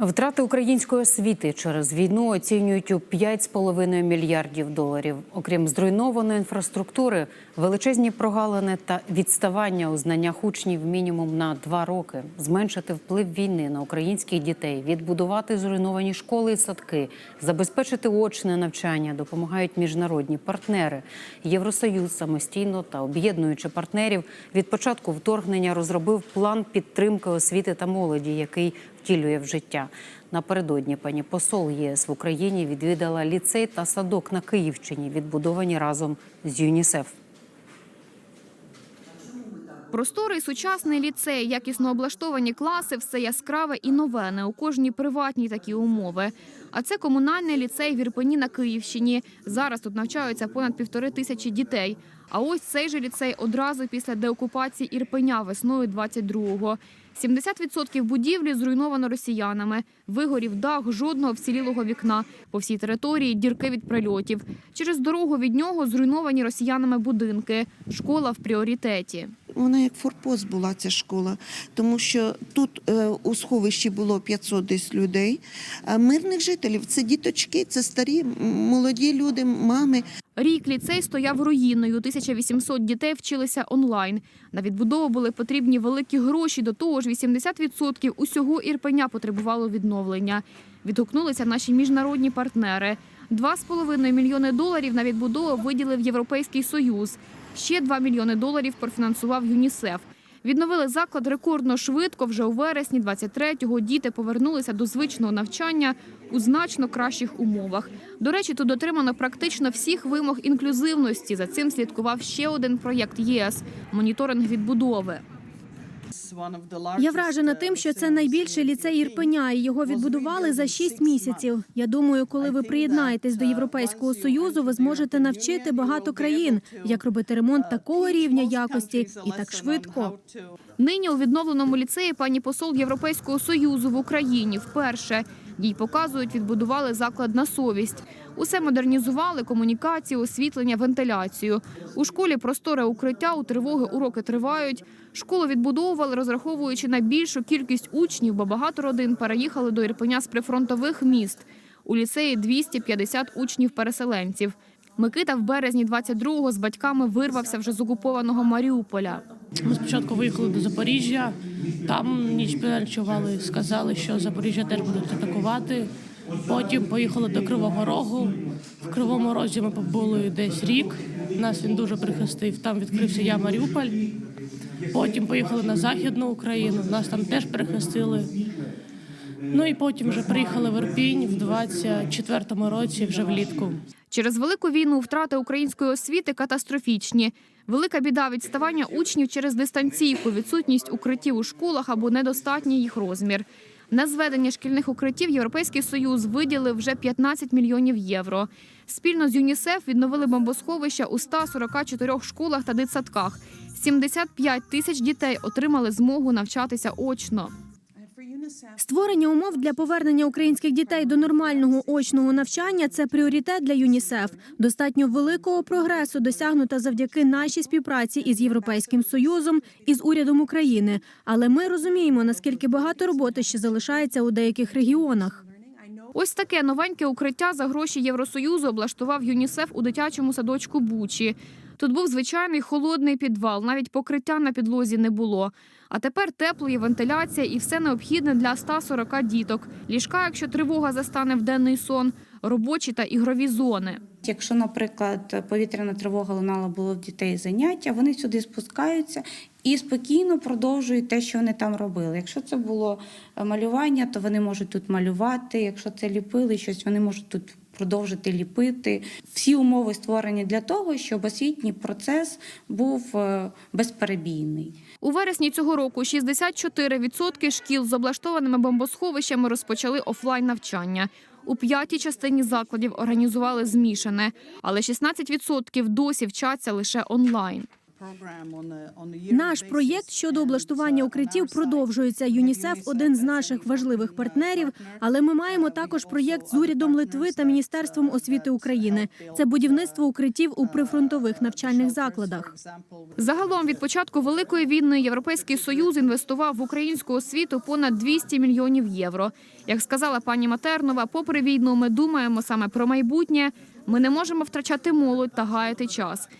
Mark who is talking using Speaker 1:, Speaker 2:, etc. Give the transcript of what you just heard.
Speaker 1: Втрати української освіти через війну оцінюють у 5,5 мільярдів доларів. Окрім зруйнованої інфраструктури, величезні прогалини та відставання у знаннях учнів мінімум на два роки, зменшити вплив війни на українських дітей, відбудувати зруйновані школи і садки, забезпечити очне навчання допомагають міжнародні партнери. Євросоюз самостійно та об'єднуючи партнерів від початку вторгнення розробив план підтримки освіти та молоді, який втілює в життя. Напередодні пані посол ЄС в Україні відвідала ліцей та садок на Київщині, відбудовані разом з ЮНІСЕФ.
Speaker 2: Просторий сучасний ліцей, якісно облаштовані класи, все яскраве і нове. Не у кожній приватній такі умови. А це комунальний ліцей в Ірпені на Київщині. Зараз тут навчаються понад півтори тисячі дітей. А ось цей же ліцей одразу після деокупації Ірпеня весною 22-го. 70% будівлі зруйновано росіянами. Вигорів дах, жодного вцілілого вікна. По всій території дірки від прильотів. Через дорогу від нього зруйновані росіянами будинки. Школа в пріоритеті.
Speaker 3: Вона як форпост була ця школа, тому що тут е, у сховищі було 500 десь людей. А мирних жителів це діточки, це старі, молоді люди, мами.
Speaker 2: Рік ліцей стояв руїною. 1800 дітей вчилися онлайн. На відбудову були потрібні великі гроші. До того ж, 80% усього Ірпеня потребувало відновлення. Відгукнулися наші міжнародні партнери. 2,5 мільйони доларів на відбудову виділив Європейський Союз. Ще 2 мільйони доларів профінансував ЮНІСЕФ. Відновили заклад рекордно швидко. Вже у вересні 23-го діти повернулися до звичного навчання у значно кращих умовах. До речі, тут дотримано практично всіх вимог інклюзивності. За цим слідкував ще один проєкт ЄС моніторинг відбудови.
Speaker 4: Я вражена тим, що це найбільший ліцей Ірпеня, і його відбудували за шість місяців. Я думаю, коли ви приєднаєтесь до Європейського союзу, ви зможете навчити багато країн, як робити ремонт такого рівня якості і так швидко.
Speaker 2: Нині у відновленому ліцеї пані посол Європейського союзу в Україні вперше. Їй показують, відбудували заклад на совість. Усе модернізували комунікацію, освітлення, вентиляцію. У школі просторе укриття, у тривоги уроки тривають. Школу відбудовували, розраховуючи на більшу кількість учнів, бо багато родин переїхали до Ірпеня з прифронтових міст. У ліцеї 250 учнів-переселенців. Микита в березні 22-го з батьками вирвався вже з окупованого Маріуполя.
Speaker 5: Ми спочатку виїхали до Запоріжжя, там ніч переночували, сказали, що Запоріжжя теж будуть атакувати. Потім поїхали до Кривого Рогу. В Кривому Розі ми побули десь рік. Нас він дуже прихистив. Там відкрився я Маріуполь. Потім поїхали на Західну Україну. Нас там теж перехрестили. Ну і потім вже приїхали в Ірпінь в 24-му році, вже влітку.
Speaker 2: Через велику війну втрати української освіти катастрофічні. Велика біда відставання учнів через дистанційку, відсутність укриттів у школах або недостатній їх розмір. На зведення шкільних укриттів Європейський Союз виділив вже 15 мільйонів євро. Спільно з ЮНІСЕФ відновили бомбосховища у 144 школах та дитсадках. 75 тисяч дітей отримали змогу навчатися очно.
Speaker 4: Створення умов для повернення українських дітей до нормального очного навчання це пріоритет для ЮНІСЕФ. Достатньо великого прогресу досягнуто завдяки нашій співпраці із Європейським Союзом і з урядом України. Але ми розуміємо, наскільки багато роботи ще залишається у деяких регіонах.
Speaker 2: Ось таке новеньке укриття за гроші Євросоюзу облаштував ЮНІСЕФ у дитячому садочку Бучі. Тут був звичайний холодний підвал, навіть покриття на підлозі не було. А тепер тепло, і вентиляція і все необхідне для 140 діток. Ліжка, якщо тривога застане в денний сон, робочі та ігрові зони.
Speaker 6: Якщо, наприклад, повітряна тривога лунала було в дітей заняття, вони сюди спускаються і спокійно продовжують те, що вони там робили. Якщо це було е, малювання, то вони можуть тут малювати. Якщо це ліпили щось, вони можуть тут продовжити ліпити. Всі умови створені для того, щоб освітній процес був е, безперебійний.
Speaker 2: У вересні цього року 64% шкіл з облаштованими бомбосховищами розпочали офлайн навчання. У п'ятій частині закладів організували змішане, але 16% досі вчаться лише онлайн.
Speaker 4: Наш проєкт щодо облаштування укриттів продовжується. ЮНІСЕФ один з наших важливих партнерів. Але ми маємо також проєкт з урядом Литви та Міністерством освіти України. Це будівництво укриттів у прифронтових навчальних закладах.
Speaker 2: Загалом від початку великої війни Європейський союз інвестував в українську освіту понад 200 мільйонів євро. Як сказала пані Матернова, попри війну, ми думаємо саме про майбутнє. Ми не можемо втрачати молодь та гаяти час.